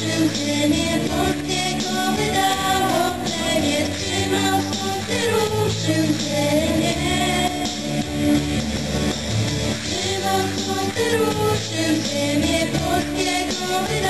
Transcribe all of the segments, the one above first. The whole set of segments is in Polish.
naszym Rzymie polskiego wydało plemię, trzymał słońce ruszył Rzymie. Trzymał słońce ruszył Rzymie polskiego wydało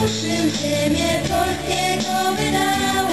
Ruszym ziemię polskiego wydał.